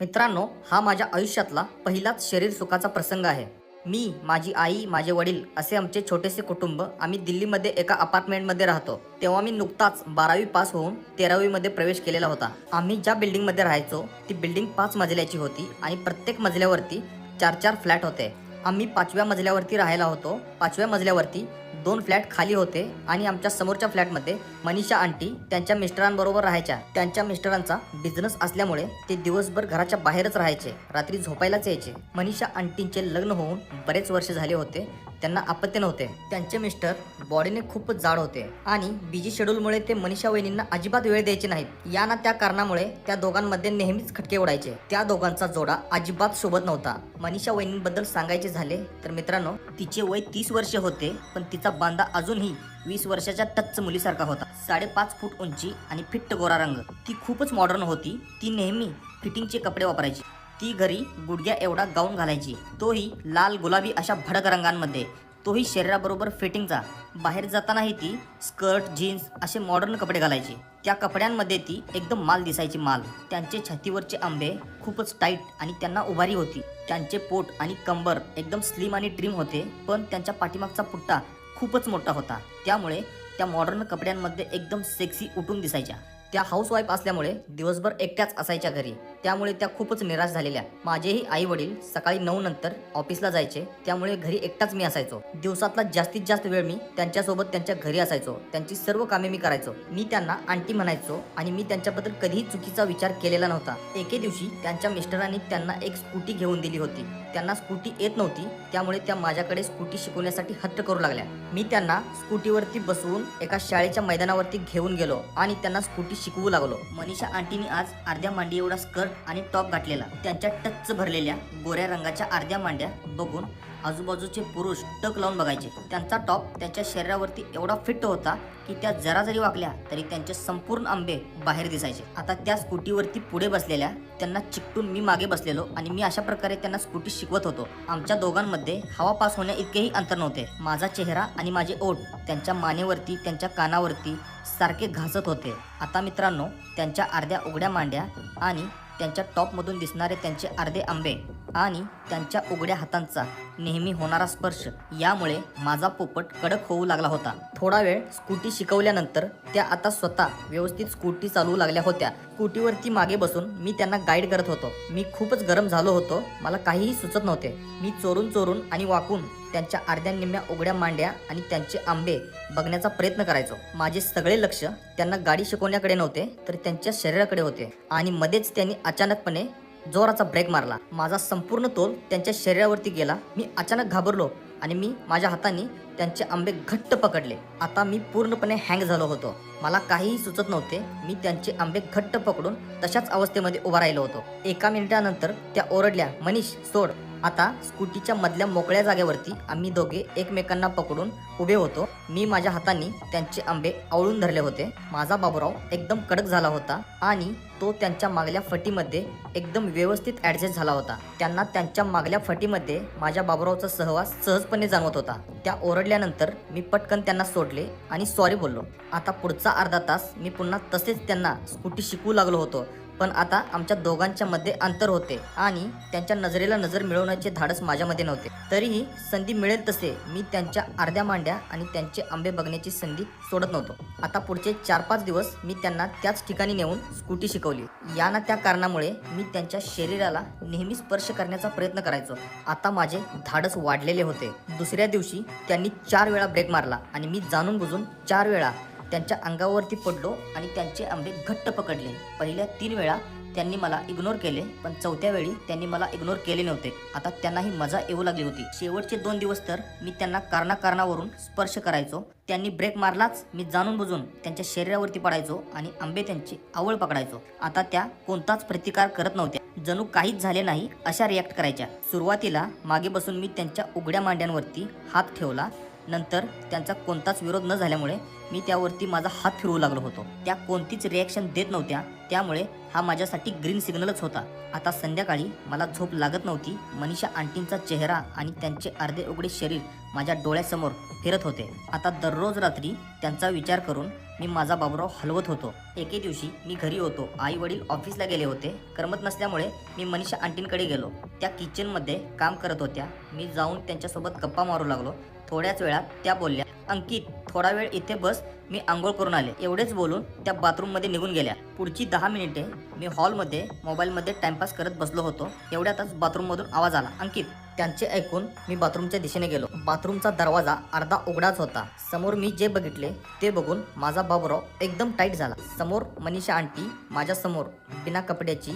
मित्रांनो हा माझ्या आयुष्यातला पहिलाच शरीर सुखाचा प्रसंग आहे. मी माझी आई माझे वडील असे आमचे छोटेसे कुटुंब आम्ही दिल्लीमध्ये एका अपार्टमेंटमध्ये राहतो. तेव्हा मी नुकताच बारावी पास होऊन तेरावीमध्ये प्रवेश केलेला होता. आम्ही ज्या बिल्डिंगमध्ये राहायचो ती बिल्डिंग पाच मजल्याची होती आणि प्रत्येक मजल्यावरती चार चार फ्लॅट होते. आम्ही पाचव्या मजल्यावरती राहायला होतो. पाचव्या मजल्यावरती दोन फ्लॅट खाली होते आणि आमच्या समोरच्या फ्लॅटमध्ये मनीषा आंटी त्यांच्या मिस्टरांबरोबर राहायच्या. त्यांच्या मिस्टरांचा बिझनेस असल्यामुळे ते दिवसभर घराच्या बाहेरच राहायचे. रात्री झोपायलाच यायचे. मनीषा आंटींचे लग्न होऊन बरेच वर्ष झाले होते. त्यांना अपत्य नव्हते. त्यांचे मिस्टर बॉडीने खूपच जाड होते आणि बिजी शेड्यूलमुळे ते मनीषा वहिनींना अजिबात वेळ द्यायचे नाहीत. या ना त्या कारणामुळे त्या दोघांमध्ये नेहमीच खटके उडायचे त्या दोघांचा जोडा अजिबात सोबत नव्हता. मनीषा वहिनींबद्दल सांगायचे झाले तर मित्रांनो तिचे वय तीस वर्ष होते पण तिचा बांधा अजूनही वीस वर्षाच्या टच्च मुलीसारखा होता. साडेपाच फूट उंची आणि फिट्ट गोरा रंग. ती खूपच मॉडर्न होती. ती नेहमी फिटिंगचे कपडे वापरायची. ती घरी गुडघ्या एवढा गाऊन घालायची. तोही लाल गुलाबी अशा भडक रंगांमध्ये. तोही शरीराबरोबर फिटिंगचा. बाहेर जातानाही ती स्कर्ट जीन्स असे मॉडर्न कपडे घालायची. त्या कपड्यांमध्ये ती एकदम माल दिसायची माल. त्यांचे छातीवरचे आंबे खूपच टाईट आणि त्यांना उभारी होती. त्यांचे पोट आणि कंबर एकदम स्लिम आणि ट्रिम होते पण त्यांच्या पाठीमागचा पुट्टा खूपच मोठा होता. त्यामुळे त्या मॉडर्न कपड्यांमध्ये एकदम सेक्सी उठून दिसायच्या. त्या हाऊसवाईफ असल्यामुळे दिवसभर एकट्याच असायच्या घरी. त्यामुळे त्या खूपच निराश झालेल्या. माझेही आई वडील सकाळी नऊ नंतर ऑफिसला जायचे. त्यामुळे घरी एकटाच मी असायचो. दिवसातला जास्तीत जास्त वेळ मी त्यांच्यासोबत त्यांच्या घरी असायचो. त्यांची सर्व कामे मी करायचो. मी त्यांना आंटी म्हणायचो आणि मी त्यांच्याबद्दल कधीही चुकीचा विचार केलेला नव्हता. एके दिवशी त्यांच्या मिस्टरांनी त्यांना एक स्कूटी घेऊन दिली होती. त्यांना स्कूटी येत नव्हती. त्यामुळे त्या माझ्याकडे स्कूटी शिकवण्यासाठी हट्ट करू लागल्या. मी त्यांना स्कूटीवरती बसवून एका शाळेच्या मैदानावरती घेऊन गेलो आणि त्यांना स्कूटी शिकवू लागलो. मनीषा आंटीनी आज अर्ध्या मांडी एवढा स्कर्ट आणि टॉप घातलेला त्यांच्या टच भरलेल्या गोऱ्या रंगाच्या अर्ध्या मांड्या बघून आजूबाजूचे पुरुष टक लावून बघायचे. त्यांचा टॉप त्यांच्या शरीरावरती एवढा फिट होता की त्या जरा जरी वाकल्या तरी त्यांचे संपूर्ण आंबे बाहेर दिसायचे. आता त्या स्कूटीवरती पुढे बसलेल्या त्यांना चिकटून मी मागे बसलेलो आणि मी अशा प्रकारे त्यांना स्कूटी शिकवत होतो. आमच्या दोघांमध्ये हवा पास होण्या इतकेही अंतर नव्हते. माझा चेहरा आणि माझे ओठ त्यांच्या मानेवरती त्यांच्या कानावरती सारखे घासत होते. आता मित्रांनो त्यांच्या अर्ध्या उघड्या मांड्या आणि त्यांच्या टॉपमधून दिसणारे त्यांचे अर्धे आंबे. आणि त्यांच्या उघड्या हातांचा नेहमी होणारा स्पर्श यामुळे माझा पोपट कडक होऊ लागला होता. थोडा वेळ स्कूटी शिकवल्यानंतर त्या आता स्वतः व्यवस्थित स्कूटी चालवू लागल्या होत्या. स्कूटीवरती मागे बसून मी त्यांना गाईड करत होतो. मी खूपच गरम झालो होतो. मला काहीही सुचत नव्हते. मी चोरून चोरून आणि वाकून त्यांच्या अर्ध्या निम्म्या उघड्या मांड्या आणि त्यांचे आंबे बघण्याचा प्रयत्न करायचो. माझे सगळे लक्ष त्यांना गाडी शिकवण्याकडे नव्हते तर त्यांच्या शरीराकडे होते. आणि मध्येच त्यांनी अचानकपणे जोराचा ब्रेक मारला. माझा संपूर्ण तोल त्यांच्या शरीरावरती गेला. मी अचानक घाबरलो आणि मी माझ्या हाताने त्यांचे आंबे घट्ट पकडले. आता मी पूर्णपणे हँग झालो होतो. मला काहीही सुचत नव्हते. मी त्यांचे आंबे घट्ट पकडून तशाच अवस्थेमध्ये उभा राहिलो होतो. एका मिनिटानंतर त्या ओरडल्या मनीष सोड. आता स्कूटीच्या मधल्या मोकळ्या जागेवरती आम्ही दोघे एकमेकांना पकडून उभे होतो. मी माझ्या हातांनी त्यांचे आंबे आवळून धरले होते. माझा बाबूराव एकदम कडक झाला होता आणि तो त्यांच्या मागल्या फटीमध्ये एकदम व्यवस्थित ऍडजस्ट झाला होता. त्यांना त्यांच्या मागल्या फटीमध्ये माझ्या बाबूरावचा सहवास सहजपणे जाणवत होता. त्या ओरडल्यानंतर मी पटकन त्यांना सोडले आणि सॉरी बोललो. आता पुढचा अर्धा तास मी पुन्हा तसेच त्यांना स्कूटी शिकवू लागलो होतो. पण आता आमच्या दोघांच्या मध्ये अंतर होते आणि त्यांच्या नजरेला नजर मिळवण्याचे धाडस माझ्यामध्ये नव्हते. तरीही संधी मिळेल तसे मी त्यांच्या अर्ध्या मांड्या आणि त्यांचे आंबे बघण्याची संधी सोडत नव्हतो. आता पुढचे चार पाच दिवस मी त्यांना त्याच ठिकाणी नेऊन स्कूटी शिकवली. या ना त्या कारणामुळे मी त्यांच्या शरीराला नेहमी स्पर्श करण्याचा प्रयत्न करायचो. आता माझे धाडस वाढलेले होते. दुसऱ्या दिवशी त्यांनी चार वेळा ब्रेक मारला आणि मी जाणून बुजून चार वेळा त्यांच्या अंगावरती पडलो आणि त्यांचे आंबे घट्ट पकडले. पहिल्या तीन वेळा त्यांनी मला इग्नोर केले पण चौथ्या वेळी त्यांनी मला इग्नोर केले नव्हते. आता त्यांनाही मजा येऊ लागली होती. शेवटचे दोन दिवस तर मी त्यांना कारणाकारणावरून स्पर्श करायचो. त्यांनी ब्रेक मारलाच मी जाणून बुजून त्यांच्या शरीरावरती पडायचो आणि आंबे त्यांची आवळ पकडायचो. आता त्या कोणताच प्रतिकार करत नव्हत्या. जणू काहीच झाले नाही अशा रिॲक्ट करायच्या. सुरुवातीला मागे बसून मी त्यांच्या उघड्या मांड्यांवरती हात ठेवला. नंतर त्यांचा कोणताच विरोध न झाल्यामुळे मी त्यावरती माझा हात फिरवू लागलो होतो. त्या कोणतीच रिॲक्शन देत नव्हत्या. त्यामुळे हा माझ्यासाठी ग्रीन सिग्नलच होता. आता संध्याकाळी मला झोप लागत नव्हती. मनीषा आंटींचा चेहरा आणि त्यांचे अर्धे उघडे शरीर माझ्या डोळ्यासमोर फिरत होते. आता दररोज रात्री त्यांचा विचार करून मी माझा बाबूराव हलवत होतो. एके दिवशी मी घरी होतो. आई वडील ऑफिसला गेले होते. करमत नसल्यामुळे मी मनीषा आंटींकडे गेलो. त्या किचनमध्ये काम करत होत्या. मी जाऊन त्यांच्यासोबत गप्पा मारू लागलो. थोड्याच वेळात त्या बोलल्या अंकित थोडा वेळ इथे बस मी आंघोळ करून आले. एवढेच बोलून त्या बाथरूममध्ये निघून गेल्या. पुढची दहा मिनिटे मी हॉलमध्ये मोबाईलमध्ये टाइमपास करत बसलो होतो. एवढ्यातच बाथरूममधून आवाज आला. अंकित त्यांचे ऐकून मी बाथरूमच्या दिशेने गेलो. बाथरूमचा दरवाजा अर्धा उघडाच होता. समोर मी जे बघितले ते बघून माझा बाबुराव एकदम टाईट झाला. समोर मनीषा आंटी माझ्यासमोर बिना कपड्याची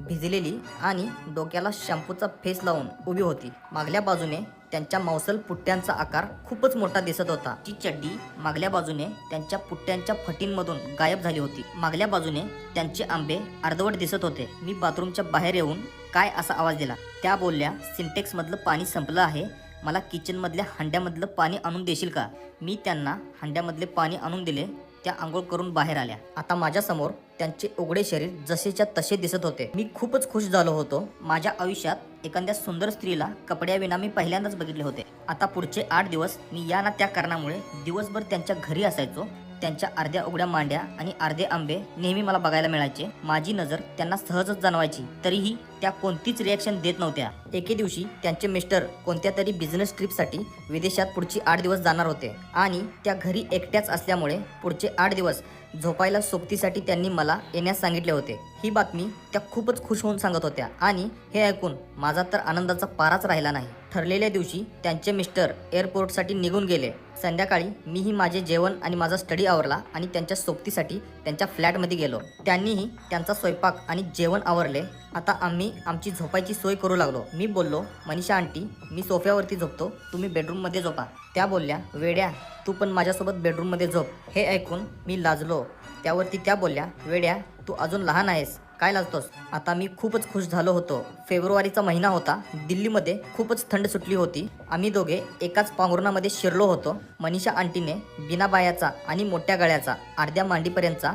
भिजलेली आणि डोक्याला शॅम्पूचा फेस लावून उभी होती. मागल्या बाजूने त्यांच्या मांसल पुट्ट्यांचा आकार खूपच मोठा दिसत होता. ती चड्डी मागल्या बाजूने त्यांच्या पुट्ट्यांच्या फटींमधून गायब झाली होती. मागल्या बाजूने त्यांचे आंबे अर्धवट दिसत होते. मी बाथरूमच्या बाहेर येऊन काय असा आवाज दिला त्या बोलल्या सिंटेक्स मधलं पाणी संपलं आहे. मला किचन मधल्या हंड्यामधलं पाणी आणून देशील का? मी त्यांना हंड्यामधले पाणी आणून दिले त्या आंघोळ करून बाहेर आल्या. आता माझ्यासमोर त्यांचे उघडे शरीर जसेच्या तसे दिसत होते. मी खूपच खुश झालो होतो. माझ्या आयुष्यात एखाद्या सुंदर स्त्रीला कपड्याविना मी पहिल्यांदाच बघितले होते. आता पुढचे आठ दिवस मी या ना त्या कारणामुळे दिवसभर त्यांच्या घरी असायचो. त्यांच्या अर्ध्या उघड्या मांड्या आणि अर्धे आंबे नेहमी मला बघायला मिळायचे. माझी नजर त्यांना सहजच जाणवायची. तरीही त्या कोणतीच रिॲक्शन देत नव्हत्या. एके दिवशी त्यांचे मिस्टर कोणत्या तरी बिझनेस ट्रिपसाठी विदेशात पुढची आठ दिवस जाणार होते. आणि त्या घरी एकट्याच असल्यामुळे पुढचे आठ दिवस झोपायला सोबतीसाठी त्यांनी मला येण्यास सांगितले होते. ही बातमी त्या खूपच खुश होऊन सांगत होत्या. आणि हे ऐकून माझा तर आनंदाचा पाराच राहिला नाही. ठरलेल्या दिवशी त्यांचे मिस्टर एअरपोर्टसाठी निघून गेले. संध्याकाळी मीही माझे जेवण आणि माझा स्टडी आवरला आणि त्यांच्या सोबतीसाठी त्यांच्या फ्लॅटमध्ये गेलो. त्यांनीही त्यांचा स्वयंपाक आणि जेवण आवरले. आता आम्ही आमची झोपायची सोय करू लागलो. मी बोललो मनीषा आंटी मी सोफ्यावरती झोपतो. तुम्ही बेडरूममध्ये झोपा. त्या बोलल्या वेड्या तू पण माझ्यासोबत बेडरूममध्ये झोप. हे ऐकून मी लाजलो. त्यावरती त्या बोलल्या वेड्या तू अजून लहान आहेस. काय लाजतोस? आता मी खूपच खुश झालो होतो. फेब्रुवारीचा महिना होता. दिल्लीमध्ये खूपच थंड सुटली होती. आम्ही दोघे एकाच पांघरुणामध्ये शिरलो होतो. मनीषा आंटीने बिना बायाचा आणि मोठ्या गळ्याचा अर्ध्या मांडीपर्यंतचा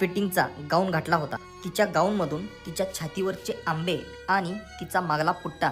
फिटिंगचा गाऊन घातला होता. तिच्या गाऊनमधून तिच्या छातीवरचे आंबे आणि तिचा मागला पुट्टा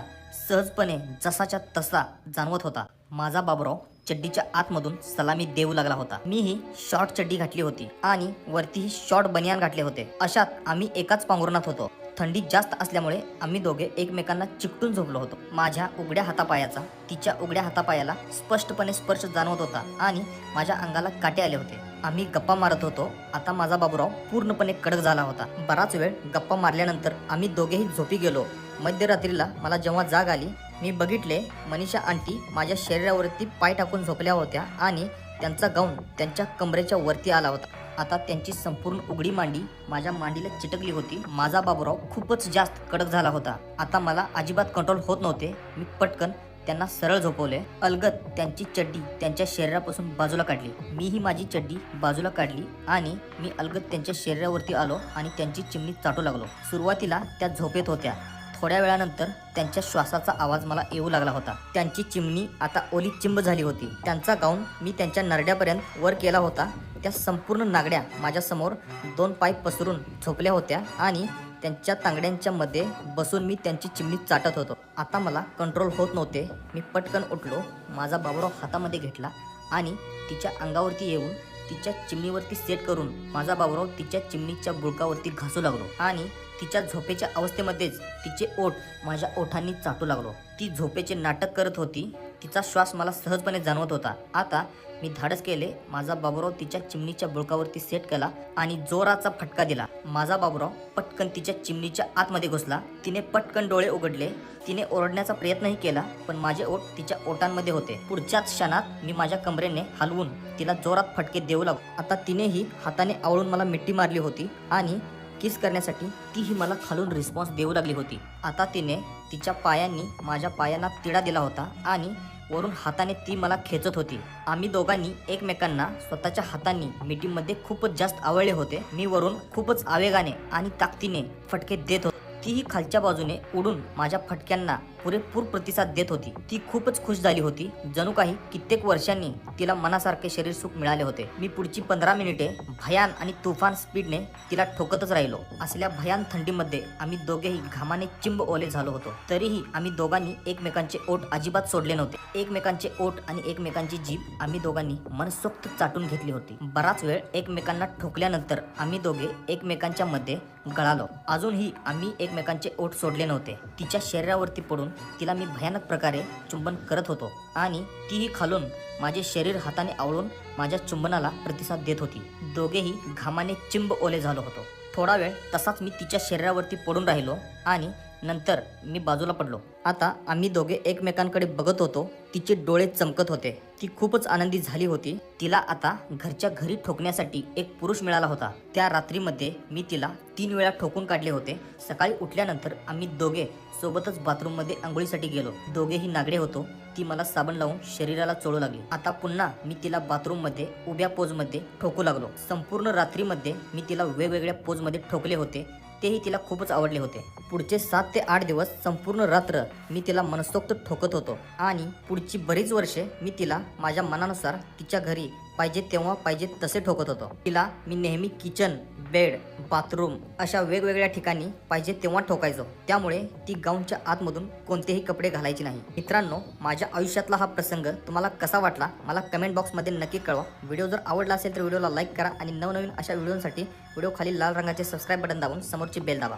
सहजपणे जसाच्या तसा जाणवत होता. माझा बाबराव चड्डीच्या आतमधून सलामी देऊ लागला होता. मीही शॉर्ट चड्डी घातली होती आणि वरतीही शॉर्ट बनियान घातले होते. अशात आम्ही एकाच पांघरुणात होतो. थंडी जास्त असल्यामुळे आम्ही दोघे एकमेकांना चिकटून झोपलो होतो. माझ्या उघड्या हातापायाचा तिच्या उघड्या हातापायाला स्पष्टपणे स्पर्श जाणवत होता आणि माझ्या अंगाला काटे आले होते. आम्ही गप्पा मारत होतो. आता माझा बाबूराव पूर्णपणे कडक झाला होता. बराच वेळ गप्पा मारल्यानंतर आम्ही दोघेही झोपी गेलो. मध्यरात्रीला मला जेव्हा जाग आली मी बघितले मनीषा आंटी माझ्या शरीरावरती पाय टाकून झोपल्या होत्या आणि त्यांचा गाऊन त्यांच्या कमरेच्या वरती आला होता. आता त्यांची संपूर्ण उघडी मांडी माझ्या मांडीला चिटकली होती. माझा बाबूराव खूपच जास्त कडक झाला होता. आता मला अजिबात कंट्रोल होत नव्हते. मी पटकन त्यांना सरळ झोपवले. अलगत त्यांची चड्डी त्यांच्या शरीरापासून बाजूला काढली. मीही माझी चड्डी बाजूला काढली आणि मी अलगत त्यांच्या शरीरावरती आलो आणि त्यांची चिमणी चाटू लागलो. सुरुवातीला त्या झोपेत होत्या. थोड्या वेळानंतर त्यांच्या श्वासाचा आवाज मला येऊ लागला होता. त्यांची चिमणी आता ओली चिंब झाली होती. त्यांचा गाऊन मी त्यांच्या नरड्यापर्यंत वर केला होता. त्या संपूर्ण नागड्या माझ्यासमोर दोन पाय पसरून झोपल्या होत्या आणि त्यांच्या तांगड्यांच्या मध्ये बसून मी त्यांची चिमणी चाटत होतो. आता मला कंट्रोल होत नव्हते. मी पटकन उठलो माझा बाबुराव हातामध्ये घेतला आणि तिच्या अंगावरती येऊन तिच्या चिमणीवरती सेट करून माझा बाबुराव तिच्या चिमणीच्या बुळकावरती घासू लागलो आणि तिच्या झोपेच्या अवस्थेमध्येच तिचे ओठ माझ्या ओठांनी चाटू लागलो. ती झोपेचे नाटक करत होती. तिचा श्वास मला सहजपणे जाणवत होता. आता मी धाडस केले. माझा बाबूराव तिच्या चिमणीच्या बुळकावरती सेट केला आणि जोराचा फटका दिला. माझा बाबूराव पटकन तिच्या चिमणीच्या आतमध्ये घुसला. तिने पटकन डोळे उघडले. तिने ओरडण्याचा प्रयत्नही केला पण माझे ओठ तिच्या ओठांमध्ये होते. पुढच्याच क्षणात मी माझ्या कमरेने हलवून तिला जोरात फटके देऊ लागलो. आता तिनेही हाताने आवळून मला मिठी मारली होती आणि किस करण्यासाठी तीही मला खालून रिस्पॉन्स देऊ लागली होती. आता तिने तिच्या पायांनी माझ्या पायांना तिडा दिला होता आणि वरून हाताने ती मला खेचत होती. आम्ही दोघांनी एकमेकांना स्वतःच्या हातांनी मिठीमध्ये खूपच जास्त आवळले होते. मी वरून खूपच आवेगाने आणि ताकदीने फटके देत होतो. तीही खालच्या बाजूने उडून माझ्या फटक्यांना पुरेपूर प्रतिसाद देत होती. ती खूपच खुश झाली होती. जणू काही कित्येक वर्षांनी तिला मनासारखे शरीर सुख मिळाले होते. मी पुढची पंधरा मिनिटे भयान आणि तुफान स्पीडने तिला ठोकतच राहिलो. असल्या भयान थंडीमध्ये आम्ही दोघेही घामाने चिंब ओले झालो होतो. तरीही आम्ही दोघांनी एकमेकांचे ओठ अजिबात सोडले नव्हते. एकमेकांचे ओठ आणि एकमेकांची जीभ आम्ही दोघांनी मनसोक्त चाटून घेतली होती. बराच वेळ एकमेकांना ठोकल्यानंतर आम्ही दोघे एकमेकांच्या मध्ये गळालो. अजूनही आम्ही एकमेकांचे ओठ सोडले नव्हते. तिच्या शरीरावरती पडून तिला मी भयानक प्रकारे चुंबन करत होतो आणि तीही खालून माझे शरीर हाताने आवळून माझ्या चुंबनाला प्रतिसाद देत होती. दोघेही घामाने चिंब ओले झालो होतो. थोडा वेळ तसाच मी तिच्या शरीरावरती पडून राहिलो आणि नंतर मी बाजूला पडलो. आता आम्ही दोघे एकमेकांकडे बघत होतो. तिचे डोळे चमकत होते. ती खूपच आनंदी झाली होती. तिला आता घरच्या घरी ठोकण्यासाठी एक पुरुष मिळाला होता. त्या रात्रीमध्ये मी तिला तीन वेळा ठोकून काढले होते. सकाळी उठल्यानंतर आम्ही दोघे सोबतच बाथरूममध्ये आंघोळीसाठी गेलो. दोघेही नागडे होतो. ती मला साबण लावून शरीराला चोळू लागली. आता पुन्हा मी तिला बाथरूममध्ये उभ्या पोजमध्ये ठोकू लागलो. संपूर्ण रात्रीमध्ये मी तिला वेगवेगळ्या पोजमध्ये ठोकले होते. तेही तिला खूपच आवडले होते. पुढचे सात ते आठ दिवस संपूर्ण रात्र मी तिला मनसोक्त ठोकत होतो. आणि पुढची बरीच वर्षे मी तिला माझ्या मनानुसार तिच्या घरी पाहिजे तेव्हा पाहिजे तसे ठोकत होतो. तिला मी नेहमी किचन बेड बाथरूम अशा वेगवेगळ्या ठिकाणी पाहिजे तेव्हा ठोकायचो. त्यामुळे ती गाऊनच्या आतमधून कोणतेही कपडे घालायची नाही. मित्रांनो माझ्या आयुष्यातला हा प्रसंग तुम्हाला कसा वाटला? मला कमेंट बॉक्समध्ये नक्की कळवा. व्हिडिओ जर आवडला असेल तर व्हिडिओला लाईक करा आणि नवनवीन अशा व्हिडिओसाठी व्हिडिओ खाली लाल रंगाचे सबस्क्राईब बटन दाबून समोरची बेल दाबा.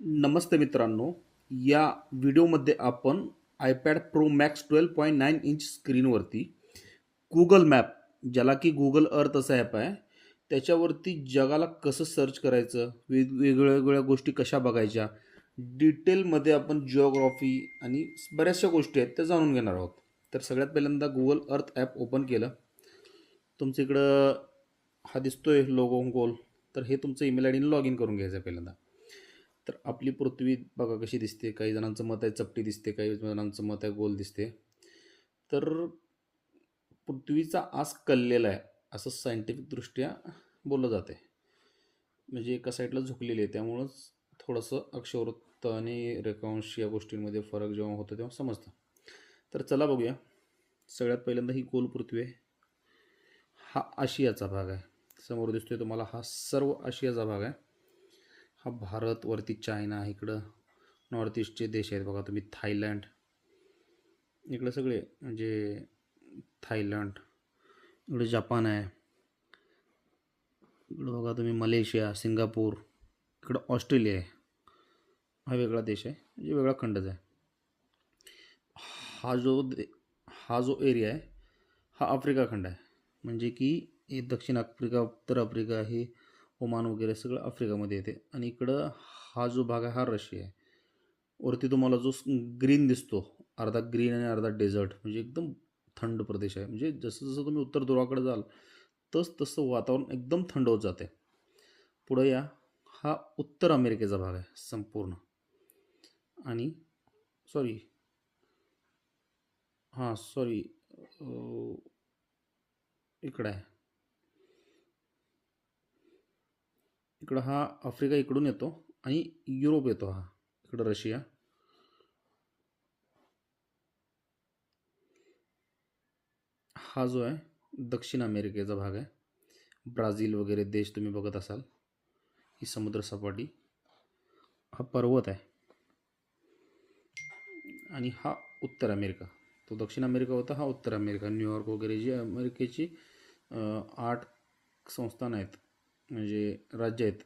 नमस्ते मित्रांनो. या व्हिडिओमध्ये आपण iPad pro max twelve point nine inch स्क्रीनवरती Google map ज्याला की गुगल अर्थ असा ॲप आहे त्याच्यावरती जगाला कसं सर्च करायचं वेग वेगळ्या वेगळ्या गोष्टी कशा बघायच्या डिटेलमध्ये आपण जिओग्राफी आणि बऱ्याचशा गोष्टी आहेत त्या जाणून घेणार आहोत. तर सगळ्यात पहिल्यांदा गुगल अर्थ ॲप ओपन केलं. तुमच्या इकडं हा दिसतो आहे लोगो गोल तर हे तुमचं ईमेल आय डीने लॉग इन करून घ्यायचं आहे पहिल्यांदा. तर आपली पृथ्वी बघा कशी दिसते. काही जणांचं मत आहे चपटी दिसते काही जणांचं मत आहे गोल दिसते. तर पृथ्वीचा आस कललेला आहे असं सायंटिफिकदृष्ट्या बोललं जाते म्हणजे एका साईडला झुकलेली आहे त्यामुळंच थोडंसं अक्षवृत्त आणि रेखांश या गोष्टींमध्ये फरक जेव्हा होतो तेव्हा समजतं. तर चला बघूया. सगळ्यात पहिल्यांदा ही गोल पृथ्वी आहे. हा आशियाचा भाग आहे. समोर दिसतोय तुम्हाला हा सर्व आशियाचा भाग आहे. हा भारत वरती चायना इकडं नॉर्थ ईस्टचे देश आहेत बघा तुम्ही थायलंड. इकडं सगळे म्हणजे थायलंड इकडं जपान आहे. इकडं बघा तुम्ही मलेशिया सिंगापूर इकडं ऑस्ट्रेलिया आहे. हा वेगळा देश आहे म्हणजे वेगळा खंडच आहे. हा जो दे हा जो एरिया आहे हा आफ्रिका खंड आहे. म्हणजे की हे दक्षिण आफ्रिका उत्तर आफ्रिका हे ओमान वगैरे सगळं आफ्रिकामध्ये येते. आणि इकडं हा जो भाग आहे हा रशिया आहे. वरती तुम्हाला जो ग्रीन दिसतो अर्धा ग्रीन आणि अर्धा डेझर्ट म्हणजे एकदम थंड प्रदेश आहे. म्हणजे जसं जसं तुम्ही उत्तर ध्रुवाकडे जाल तस तसं वातावरण एकदम थंड होत जाते. पुढं या. हा उत्तर अमेरिकेचा भाग आहे संपूर्ण. आणि सॉरी हां सॉरी इकडं आहे. इकडं हा आफ्रिका इकडून येतो आणि युरोप येतो हा. इकडं रशिया. हा जो आहे दक्षिण अमेरिकेचा भाग आहे. ब्राझील वगैरे देश तुम्ही बघत असाल ही समुद्रसपाटी हा पर्वत आहे. आणि हा उत्तर अमेरिका तो दक्षिण अमेरिका होता हा उत्तर अमेरिका. न्यूयॉर्क वगैरे जी अमेरिकेची आठ संस्थान आहेत म्हणजे राज्य आहेत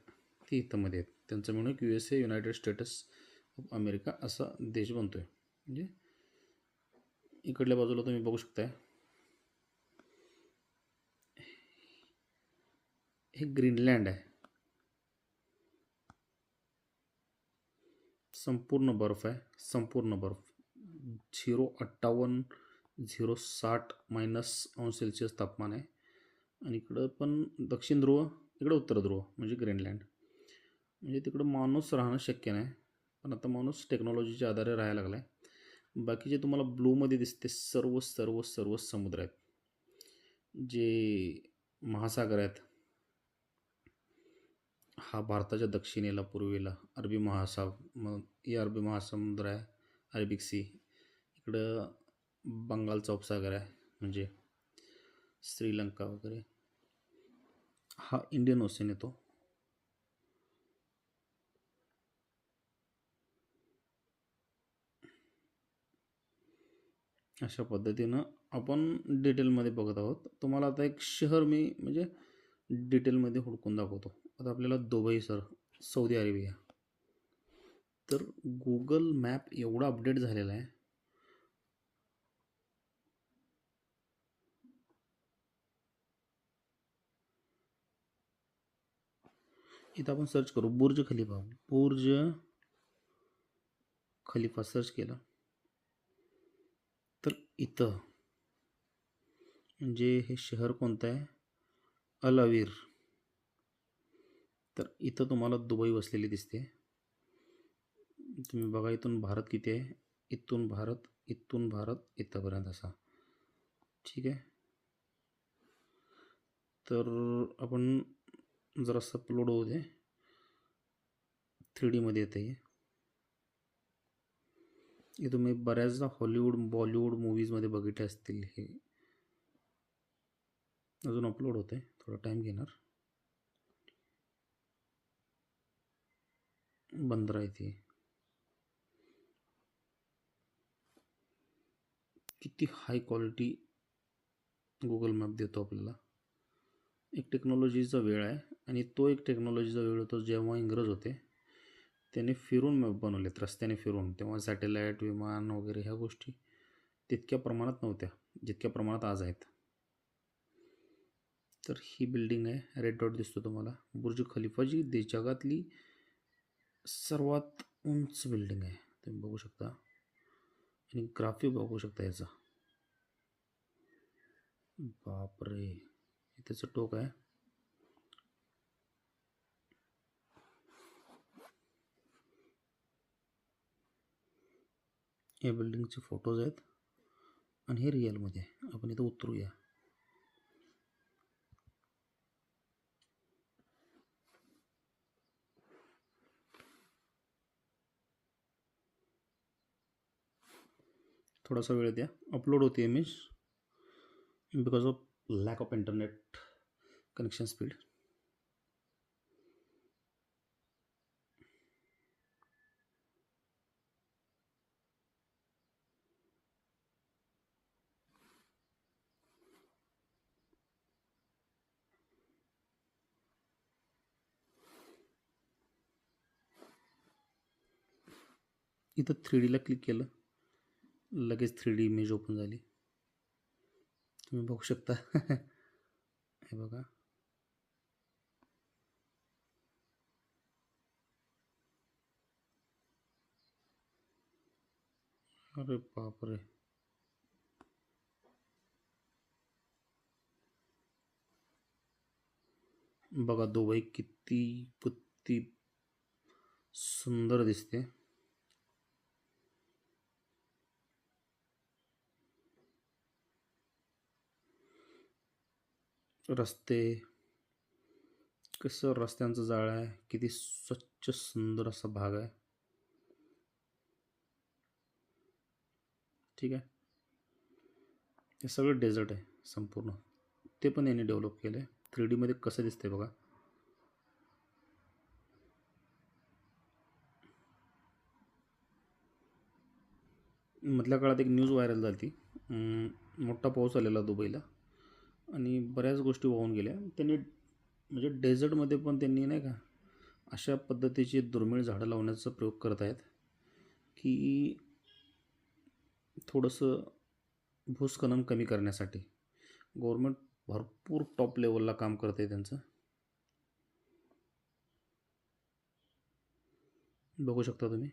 ती इथंमध्ये आहेत. त्यांचं म्हणून U S A United States of America असा देश बनतो आहे म्हणजे इकडल्या बाजूला तुम्ही बघू शकताय हे ग्रीनलँड आहे. संपूर्ण बर्फ आहे. संपूर्ण बर्फ. झिरो अठ्ठावन्न झिरो साठ मायनस अंश सेल्सिअस तापमान आहे. आणि इकडं पण दक्षिण ध्रुव इकडं उत्तर ध्रुव म्हणजे ग्रीनलँड. म्हणजे तिकडं माणूस राहणं शक्य नाही. पण आता माणूस टेक्नॉलॉजीच्या आधारे राहायला लागला आहे बाकीचे तुम्हाला ब्लूमध्ये दिसते सर्व सर्व सर्व समुद्र आहेत. जे महासागर आहेत हा भारताच्या दक्षिणेला पूर्वेला अरबी महासा मग या अरबी महासमुद्र आहे अरेबिक सी. इकडं बंगालचा उपसागर आहे म्हणजे श्रीलंका वगैरे. हा इंडियन ओशन येतो अशा पद्धतीनं आपण डिटेलमध्ये बघत आहोत. तुम्हाला आता एक शहर मी म्हणजे डिटेलमध्ये हुडकून दाखवतो. आता आपल्याला दुबई सर. Saudi Arabia. तर गुगल मॅप एवढा अपडेट झालेला आहे. इथं आपण सर्च करू. Burj Khalifa. Burj Khalifa search केला. तर इथं म्हणजे हे शहर कोणतं आहे? अलवीर तर इथं तुम्हाला दुबई वसलेली दिसते. तुम्ही बघा इथून भारत किती आहे? इथून भारत इथून भारत इथंपर्यंत असा. ठीक आहे? तर आपण जरा अपलोड होऊ दे. थ्री डीमध्ये येतं आहे हे तुम्ही बऱ्याचदा हॉलिवूड बॉलिवूड मूवीजमध्ये बघितले असतील हे. अजून अपलोड होते थोडा टाईम घेणार. बंदरा इथे किती हाय क्वालिटी गुगल मॅप देतो आपल्याला. एक टेक्नॉलॉजीचा वेळ आहे आणि तो एक टेक्नॉलॉजीचा वेळ होतो जेव्हा इंग्रज होते त्याने फिरून मॅप बनवलेत रस्त्याने फिरून. तेव्हा सॅटेलाईट विमान वगैरे ह्या गोष्टी तितक्या प्रमाणात नव्हत्या जितक्या प्रमाणात आज आहेत. तर ही बिल्डिंग आहे. रेड डॉट दिसतो तुम्हाला. बुर्ज खलिफा जी जगातली सर्वात उंच बिल्डिंग आहे. तुम्ही बघू शकता. आणि ग्राफिक बघू शकता याचा. बापरे! हे त्याचं टोक आहे. या बिल्डिंगचे फोटोज आहेत. आणि हे रिअलमध्ये आहे आपण इथं उतरूया. थोडासा वेळ द्या. अपलोड होती होते image because of lack of internet connection speed इथं थ्री डीला क्लिक केलं. लगेच थ्री डी इमेज ओपन झाली. तुम्ही बघू शकता. हे बघा. अरे बापरे. बघा दुबई किती किती सुंदर दिसते. रस्ते. कसं रस्त्यांचं जाळं आहे. किती स्वच्छ सुंदर असा भाग आहे. ठीक आहे? हे सगळं डेझर्ट आहे संपूर्ण. ते पण यांनी डेव्हलप केलं आहे. थ्री डीमध्ये कसं दिसतंय बघा. मधल्या काळात एक न्यूज व्हायरल झाली मोठा पाऊस आलेला दुबईला. आणि बऱ्याच गोष्टी वाहून गेल्या. त्यांनी म्हणजे डेझर्टमध्ये पण त्यांनी नाही का अशा पद्धतीची दुर्मिळ झाडं लावण्याचा प्रयोग करत आहेत की थोडंसं भूस्खलन कमी करण्यासाठी. गव्हर्मेंट भरपूर टॉप लेवलला काम करत आहे त्यांचं. बघू शकता तुम्ही.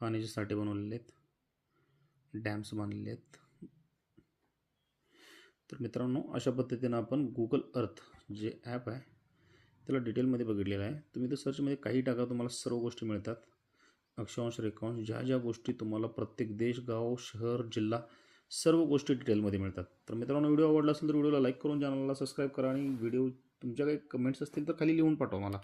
पाण्याचे साठे बनवलेले आहेत. डॅम्स बांधलेले आहेत. तर मित्रांनो अशा पद्धतीनं आपण गुगल अर्थ जे ॲप आहे त्याला डिटेलमध्ये बघितलेलं आहे. तुम्ही तर सर्चमध्ये काही टाका तुम्हाला सर्व गोष्टी मिळतात. अक्षांश रेखांश ज्या ज्या गोष्टी तुम्हाला प्रत्येक देश गाव शहर जिल्हा सर्व गोष्टी डिटेलमध्ये मिळतात. तर मित्रांनो व्हिडिओ आवडला असेल तर व्हिडिओला लाईक करून चॅनलला सबस्क्राईब करा आणि व्हिडिओ तुमच्या काही कमेंट्स असतील तर खाली लिहून पाठवा मला.